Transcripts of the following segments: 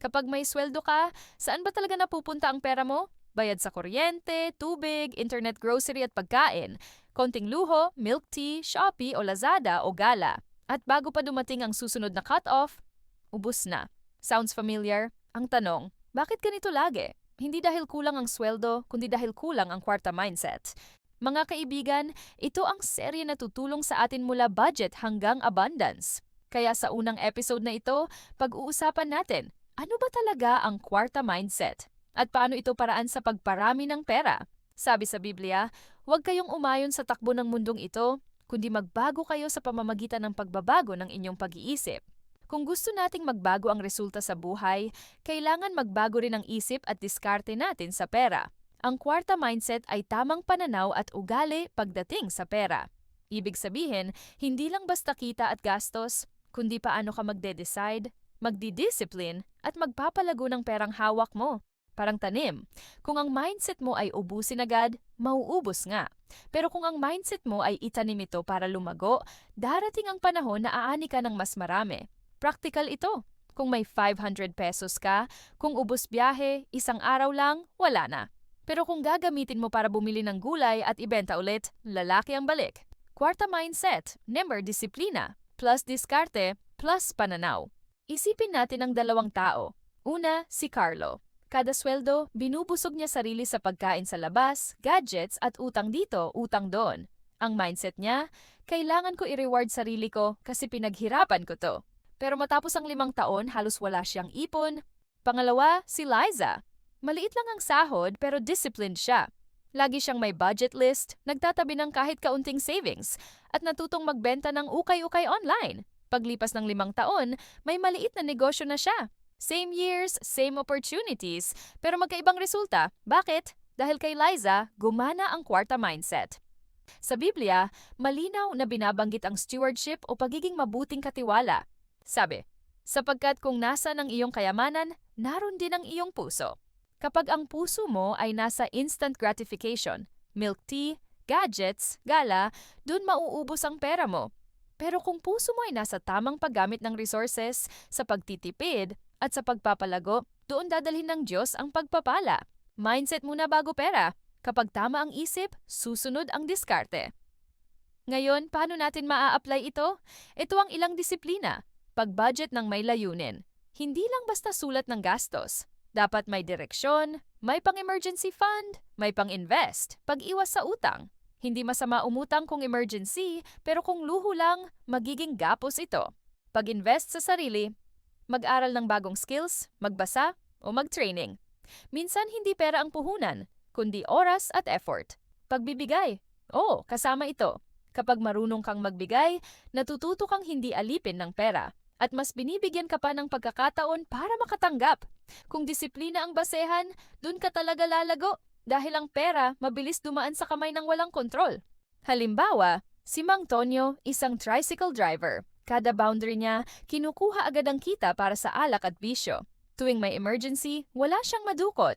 Kapag may sweldo ka, saan ba talaga napupunta ang pera mo? Bayad sa kuryente, tubig, internet grocery at pagkain, konting luho, milk tea, Shopee o Lazada o Gala. At bago pa dumating ang susunod na cut-off, ubus na. Sounds familiar? Ang tanong, bakit ganito lagi? Hindi dahil kulang ang sweldo, kundi dahil kulang ang kwarta mindset. Mga kaibigan, ito ang serye na tutulong sa atin mula budget hanggang abundance. Kaya sa unang episode na ito, pag-uusapan natin, ano ba talaga ang kwarta mindset? At paano ito paraan sa pagparami ng pera? Sabi sa Biblia, huwag kayong umayon sa takbo ng mundong ito, kundi magbago kayo sa pamamagitan ng pagbabago ng inyong pag-iisip. Kung gusto nating magbago ang resulta sa buhay, kailangan magbago rin ang isip at diskarte natin sa pera. Ang kwarta mindset ay tamang pananaw at ugali pagdating sa pera. Ibig sabihin, hindi lang basta kita at gastos, kundi paano ka magde-decide, magdi-discipline, at magpapalago ng perang hawak mo. Parang tanim. Kung ang mindset mo ay ubusin agad, mauubos nga. Pero kung ang mindset mo ay itanim ito para lumago, darating ang panahon na aani ka ng mas marami. Practical ito. Kung may 500 pesos ka, kung ubos biyahe, isang araw lang, wala na. Pero kung gagamitin mo para bumili ng gulay at ibenta ulit, lalaki ang balik. Kwarta mindset, number disiplina, plus diskarte, plus pananaw. Isipin natin ang dalawang tao. Una, si Carlo. Kada sweldo, binubusog niya sarili sa pagkain sa labas, gadgets at utang dito, utang doon. Ang mindset niya, kailangan ko i-reward sarili ko kasi pinaghirapan ko to. Pero matapos ang limang taon, halos wala siyang ipon. Pangalawa, si Liza. Maliit lang ang sahod pero disciplined siya. Lagi siyang may budget list, nagtatabi ng kahit kaunting savings, at natutong magbenta ng ukay-ukay online. Paglipas ng limang taon, may maliit na negosyo na siya. Same years, same opportunities, pero magkaibang resulta. Bakit? Dahil kay Liza, gumana ang kwarta mindset. Sa Biblia, malinaw na binabanggit ang stewardship o pagiging mabuting katiwala. Sabi, sapagkat kung nasa ng iyong kayamanan, naroon din ang iyong puso. Kapag ang puso mo ay nasa instant gratification, milk tea, gadgets, gala, dun mauubos ang pera mo. Pero kung puso mo ay nasa tamang paggamit ng resources, sa pagtitipid, at sa pagpapalago, doon dadalhin ng Diyos ang pagpapala. Mindset muna bago pera. Kapag tama ang isip, susunod ang diskarte. Ngayon, paano natin maa-apply ito? Ito ang ilang disiplina pag-budget ng may layunin. Hindi lang basta sulat ng gastos. Dapat may direksyon, may pang-emergency fund, may pang-invest, pag-iwas sa utang. Hindi masama umutang kung emergency, pero kung luho lang, magiging gapos ito. Pag-invest sa sarili, mag-aral ng bagong skills, magbasa, o mag-training. Minsan hindi pera ang puhunan, kundi oras at effort. Pagbibigay, oh, kasama ito. Kapag marunong kang magbigay, natututo kang hindi alipin ng pera at mas binibigyan ka pa ng pagkakataon para makatanggap. Kung disiplina ang basehan, dun ka talaga lalago dahil ang pera mabilis dumaan sa kamay ng walang kontrol. Halimbawa, si Mang Tonyo, isang tricycle driver. Kada boundary niya, kinukuha agad ang kita para sa alak at bisyo. Tuwing may emergency, wala siyang madukot.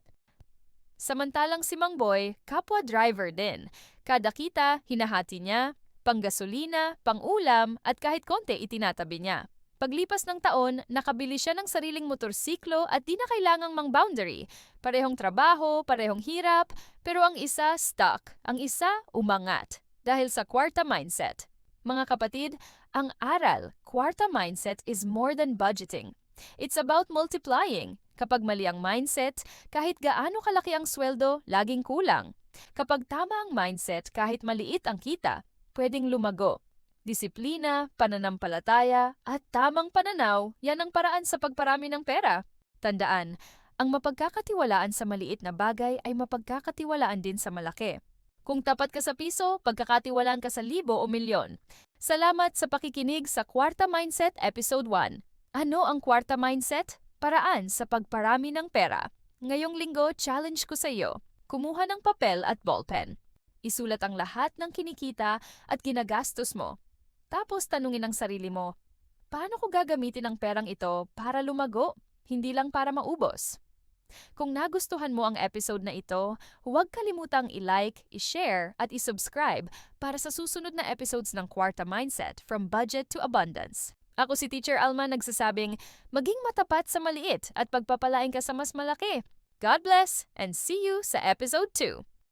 Samantalang si Mang Boy, kapwa driver din. Kada kita, hinahati niya, panggasolina, pangulam, at kahit konti itinatabi niya. Paglipas ng taon, nakabili siya ng sariling motorsiklo at di na kailangang mang boundary. Parehong trabaho, parehong hirap, pero ang isa stuck, ang isa umangat. Dahil sa kwarta mindset. Mga kapatid, ang aral, kwarta mindset is more than budgeting. It's about multiplying. Kapag mali ang mindset, kahit gaano kalaki ang sweldo, laging kulang. Kapag tama ang mindset, kahit maliit ang kita, pwedeng lumago disiplina, pananampalataya, at tamang pananaw, yan ang paraan sa pagparami ng pera. Tandaan, ang mapagkakatiwalaan sa maliit na bagay ay mapagkakatiwalaan din sa malaki. Kung tapat ka sa piso, pagkakatiwalaan ka sa libo o milyon. Salamat sa pakikinig sa Kwarta Mindset Episode 1. Ano ang Kwarta Mindset? Paraan sa pagparami ng pera. Ngayong linggo, challenge ko sa iyo. Kumuha ng papel at ballpen. Isulat ang lahat ng kinikita at ginagastos mo tapos tanungin ang sarili mo, paano ko gagamitin ang perang ito para lumago, hindi lang para maubos? Kung nagustuhan mo ang episode na ito, huwag kalimutang i-like, i-share at i-subscribe para sa susunod na episodes ng Kwarta Mindset from Budget to Abundance. Ako si Teacher Alma nagsasabing, maging matapat sa maliit at pagpapalain ka sa mas malaki. God bless and see you sa episode 2.